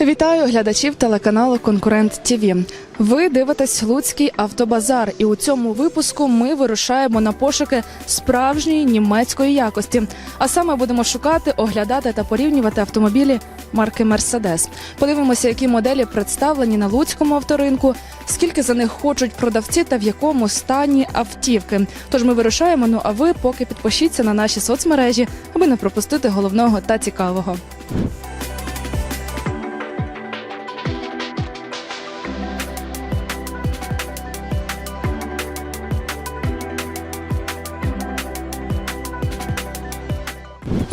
Вітаю глядачів телеканалу Конкурент ТІВІ. Ви дивитесь Луцький автобазар, і у цьому випуску ми вирушаємо на пошуки справжньої німецької якості. А саме будемо шукати, оглядати та порівнювати автомобілі марки Мерседес. Подивимося, які моделі представлені на луцькому авторинку, скільки за них хочуть продавці та в якому стані автівки. Тож ми вирушаємо. Ну а ви поки підпишіться на наші соцмережі, аби не пропустити головного та цікавого.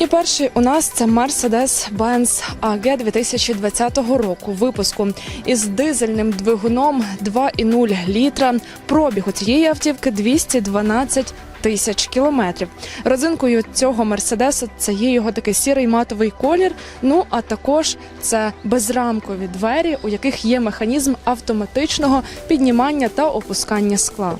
Перший у нас це Mercedes-Benz AG 2020 року випуску із дизельним двигуном 2,0 літра. Пробіг у цієї автівки 212 тисяч кілометрів. Родзинкою цього мерседеса це є його такий сірий матовий колір. Ну а також це безрамкові двері, у яких є механізм автоматичного піднімання та опускання скла.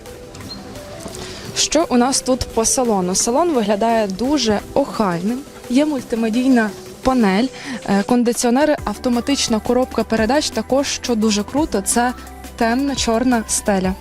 Що у нас тут по салону? Салон виглядає дуже охайним. Є мультимедійна панель, е, кондиціонери, автоматична коробка передач. Також що дуже круто, це темна чорна стеля.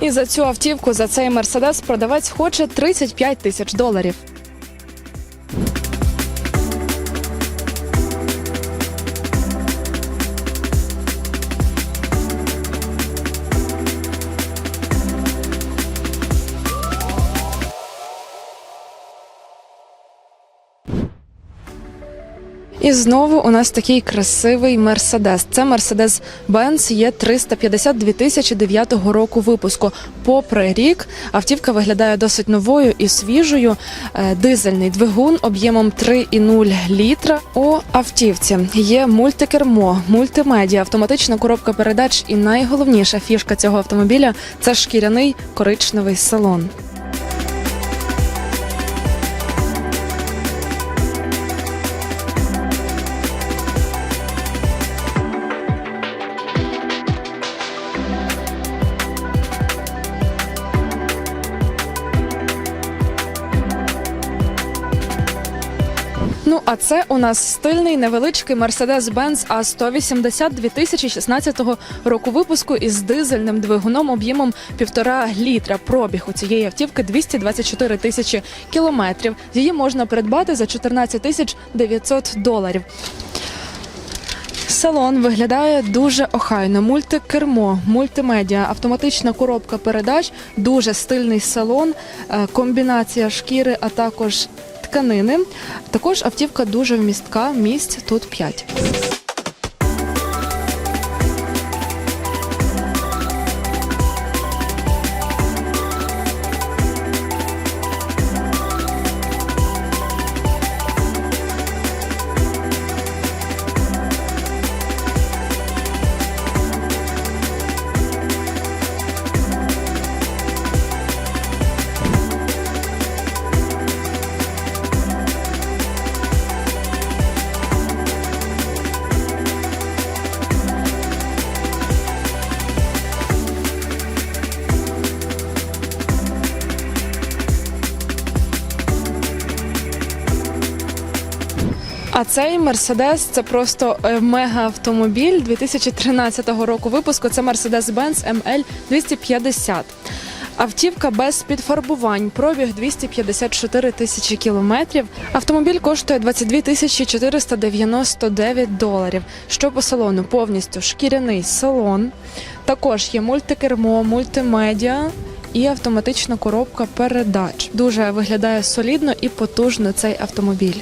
І за цю автівку, за цей мерседес, продавець хоче 35 тисяч доларів. І знову у нас такий красивий мерседес. Це мерседес Benz є 350 2009 року випуску. Попри рік, автівка виглядає досить новою і свіжою. Е, Дизельний двигун об'ємом 3,0 літра. У автівці є мультикермо, мультимедіа, автоматична коробка передач. І найголовніша фішка цього автомобіля це шкіряний коричневий салон. А це у нас стильний невеличкий Mercedes-Benz A180 2016 року випуску із дизельним двигуном об'ємом 1,5 літра. Пробіг у цієї автівки 224 тисячі кілометрів. Її можна придбати за 14 тисяч 900 доларів. Салон виглядає дуже охайно. Мультикермо, мультимедіа, автоматична коробка передач, дуже стильний салон, е, комбінація шкіри, а також тканини. Також автівка дуже вмістка. Місць тут 5. А цей Мерседес це просто е, мега-автомобіль 2013 року випуску. Це Mercedes-Benz ML 250. Автівка без підфарбувань, пробіг 254 тисячі кілометрів. Автомобіль коштує 22 тисячі 499 доларів. Що по салону? Повністю шкіряний салон. Також є мультикермо, мультимедіа і автоматична коробка передач. Дуже виглядає солідно і потужно цей автомобіль.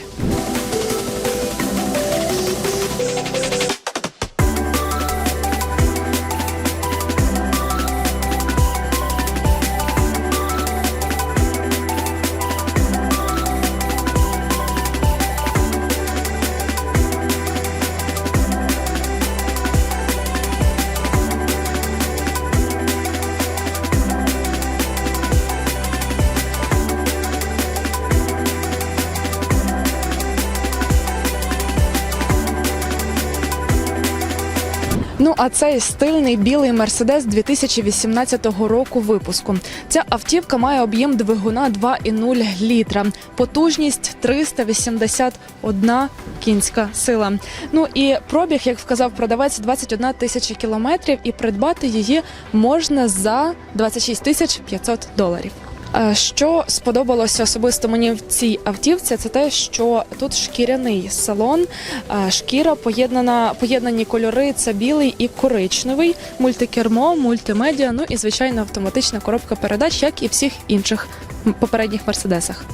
Ну а цей стильний білий мерседес 2018 року випуску. Ця автівка має об'єм двигуна 2,0 літра, потужність 381 кінська сила. Ну і пробіг, як вказав продавець, 21 тисяча кілометрів, і придбати її можна за 26 тисяч 500 доларів. Е, Що сподобалося особисто мені в цій автівці, це те, що тут шкіряний салон, е, шкіра поєднана, поєднані кольори це білий і коричневий, мультикермо, мультимедіа, ну і звичайно автоматична коробка передач, як і всіх інших попередніх мерседесах.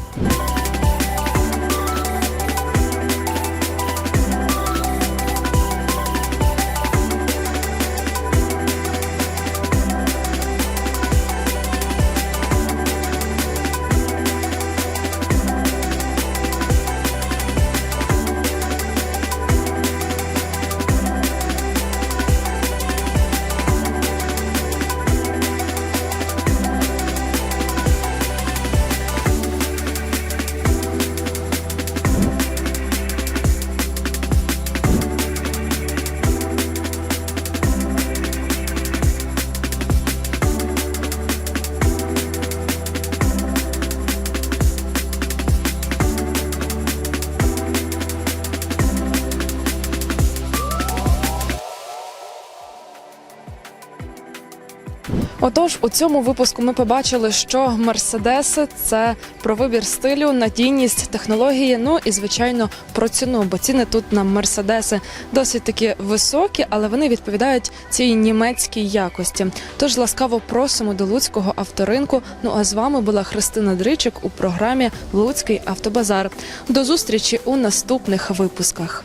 Отож, у цьому випуску ми побачили, що мерседеси це про вибір стилю, надійність, технології. Ну і звичайно про ціну, бо ціни тут на мерседеси досить таки високі, але вони відповідають цій німецькій якості. Тож ласкаво просимо до Луцького авторинку. Ну а з вами була Христина Дричик у програмі Луцький автобазар. До зустрічі у наступних випусках.